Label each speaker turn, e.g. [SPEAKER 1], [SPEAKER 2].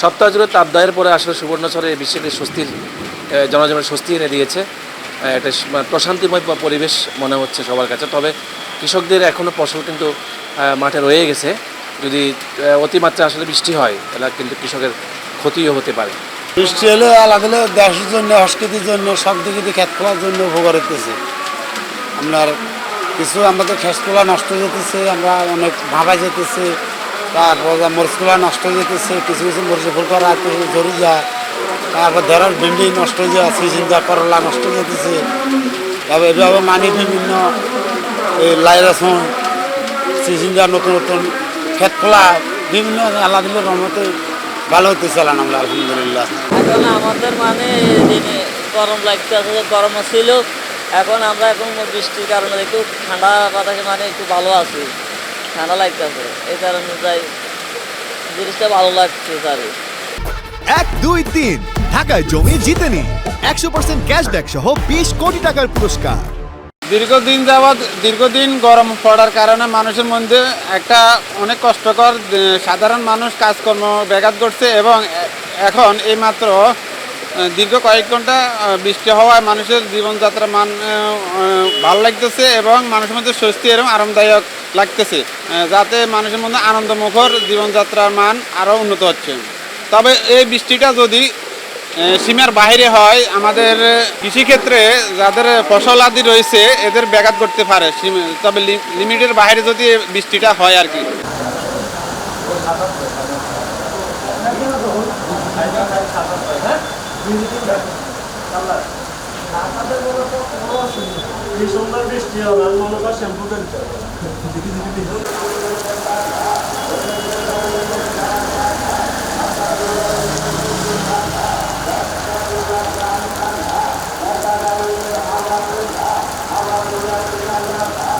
[SPEAKER 1] সপ্তাহ জুড়ে তাপদাহের পরে আসলে সুবর্ণচরে বৃষ্টিতে স্বস্তির এ, জনজীবনে স্বস্তি এনে দিয়েছে। একটা মানে প্রশান্তিময় পরিবেশ মনে হচ্ছে সবার কাছে। তবে কৃষকদের এখনও ফসল কিন্তু মাঠে রয়ে গেছে। যদি অতিমাত্রা আসলে বৃষ্টি হয় তাহলে কিন্তু কৃষকের ক্ষতিও হতে পারে।
[SPEAKER 2] বৃষ্টি হলে আলাদা দেশের জন্য সংস্কৃতির জন্য সব দিকে দিয়ে খেত খোলার জন্য উপকার হতেছে আপনার কিছু আমাদের খেসগুলা নষ্ট হয়ে যেতেছে আমরা অনেক ভাবা যেতেছে। তারপর মরিচগুলা নষ্ট হয়ে যেতেছে, কিছু কিছু মরিচ ফুল করা ঝরি যায়। তারপর ধরার ভেন্ডি নষ্ট হয়ে যায় যা করলা নষ্ট হয়ে যেতেছে। তারপর এভাবে মানে বিভিন্ন এই লাই রসুন, সিজন যা নতুন নতুন খেত খোলা বিভিন্ন আলাদা রমতে ভালো হতে হতেছে আমরা, আলহামদুলিল্লাহ।
[SPEAKER 3] এখন আমাদের মানে গরম লাগতে আছে, গরম ছিল। এখন আমরা এখন বৃষ্টির কারণে একটু ঠান্ডা বাতাসে মানে একটু ভালো আছি। ঠান্ডা লাগতেছে। এই কারণে যাই জিনিসটা ভালো লাগছে স্যার
[SPEAKER 4] এক দুই তিন। ঢাকায় জমি জিতে নিন একশো পার্সেন্ট ক্যাশব্যাক সহ বিশ কোটি টাকার পুরস্কার।
[SPEAKER 5] দীর্ঘদিন যাবৎ দীর্ঘদিন গরম পড়ার কারণে মানুষের মধ্যে একটা অনেক কষ্টকর সাধারণ মানুষ কাজকর্ম ব্যাঘাত ঘটছে এবং এখন এইমাত্র দীর্ঘ কয়েক ঘণ্টা বৃষ্টি হওয়ায় মানুষের জীবনযাত্রার মান ভালো লাগতেছে এবং মানুষের মধ্যে স্বস্তি এবং আরামদায়ক লাগতেছে যাতে মানুষের মধ্যে আনন্দমুখর জীবনযাত্রার মান আরও উন্নত হচ্ছে। তবে এই বৃষ্টিটা যদি সীমার বাইরে হয়, আমাদের কৃষিক্ষেত্রে যাদের ফসল আদি রয়েছে, এদের ব্যাঘাত করতে পারে। তবে লিমিটের বাইরে যদি বৃষ্টিটা হয় আর কি।
[SPEAKER 6] এই সুন্দর বৃষ্টি হবে আমি মনে কর শ্যাম্পু করতে হবে